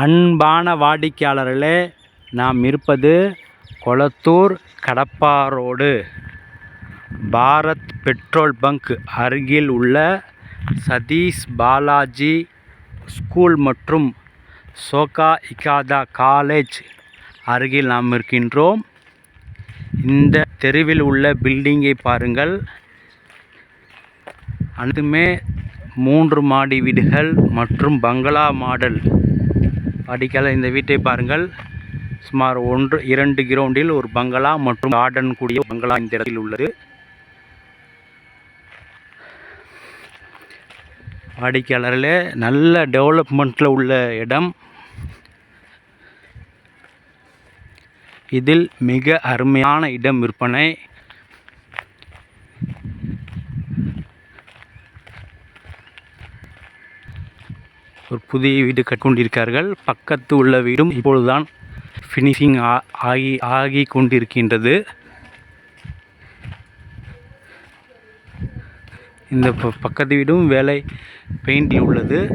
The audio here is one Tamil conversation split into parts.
அன்பான வாடிக்கையாளர்களே நாம் இருப்பது கொளத்தூர் கடப்பாரோடு. பாரத் பெட்ரோல் பங்க் அருகில் உள்ள சதீஷ் பாலாஜி ஸ்கூல் மற்றும் சோகா இகாதா காலேஜ் அருகில் நாம் இருக்கின்றோம். இந்த தெருவில் உள்ள பில்டிங்கை பாருங்கள். அனைத்துமே மூன்று மாடி வீடுகள் மற்றும் பங்களா மாடல். அடிக்கல. இந்த வீட்டை பாருங்கள். சுமார் ஒன்று இரண்டு கிரவுண்டில் ஒரு பங்களா மற்றும் கார்டன் கூடிய பங்களா இந்த இடத்தில் உள்ளது. வாடிக்கையாளரில் நல்ல டெவலப்மெண்ட்டில் உள்ள இடம். இதில் மிக அருமையான இடம் விற்பனை. ஒரு புதிய வீடு கட்டிக்கொண்டிருக்கிறார்கள். பக்கத்து உள்ள வீடும் இப்பொழுதுதான் ஃபினிஷிங் ஆகி ஆகி கொண்டிருக்கின்றது இந்த ப- பக்கத்து வீடும் வேலை பெயிண்டில் உள்ளது.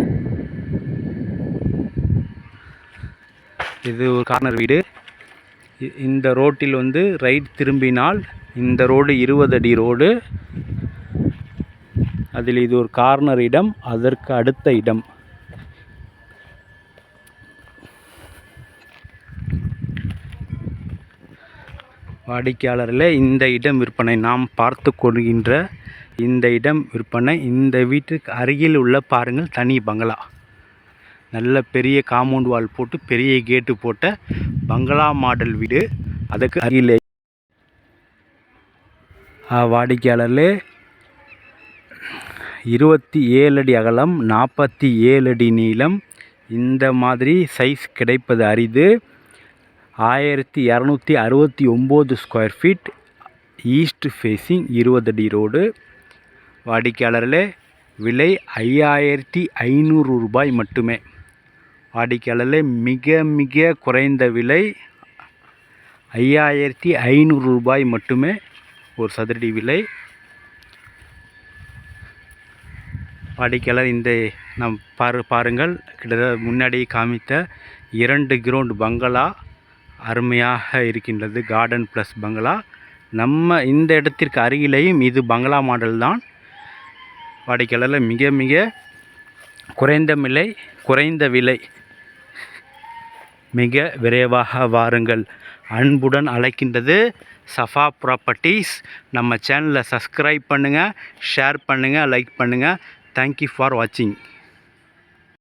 இது ஒரு கார்னர் வீடு. இ- இந்த ரோட்டில் வந்து ரைட் திரும்பினால் இந்த ரோடு இருபது அடி ரோடு. அதில் இது ஒரு கார்னர் இடம் அதற்கு அடுத்த இடம். வாடிக்கையாளர்களே இந்த இடம் விற்பனை நாம் பார்த்து கொள்கின்ற இந்த இடம் விற்பனை இந்த வீட்டுக்கு அருகில் உள்ள பாருங்கள் தனி பங்களா. நல்ல பெரிய காம்பவுண்ட் வால் போட்டு பெரிய கேட்டு போட்ட பங்களா மாடல் வீடு. அதுக்கு அருகிலே. வாடிக்கையாளரில் வாடிக்கையாளர்களே இருபத்தி ஏழு அடி அகலம் நாற்பத்தி ஏழு அடி நீளம். இந்த மாதிரி சைஸ் கிடைப்பது அரிது. ஆயிரத்தி இரநூத்தி அறுபத்தி ஒம்பது ஸ்கொயர் ஃபீட் ஈஸ்ட் ஃபேஸிங் இருபது அடி ரோடு வாடிக்கையாளர்களே விலை ஐயாயிரத்தி ஐநூறு ரூபாய் மட்டுமே. வாடிக்கையாளர்களே மிக மிக குறைந்த விலை ஐயாயிரத்தி ஐநூறு ரூபாய் மட்டுமே ஒரு சதுரடி விலை. வாடிக்கையாளர் இந்த நம் பாரு பாருங்கள். கிட்டத்தட்ட முன்னாடி காமித்த இரண்டு கிரவுண்ட் பங்களா அருமையாக இருக்கின்றது கார்டன் ப்ளஸ் பங்களா. நம்ம இந்த இடத்திற்கு அருகிலேயும் இது பங்களா மாடல் தான். வாடிக்கையாளரில் மிக மிக குறைந்த விலை குறைந்த விலை. மிக விரைவாக வாருங்கள். அன்புடன் அழைக்கின்றது சஃபா ப்ராப்பர்ட்டிஸ் நம்ம சேனலை சப்ஸ்கிரைப் பண்ணுங்கள் ஷேர் பண்ணுங்கள் லைக் பண்ணுங்கள் தேங்க்யூ ஃபார் வாட்சிங்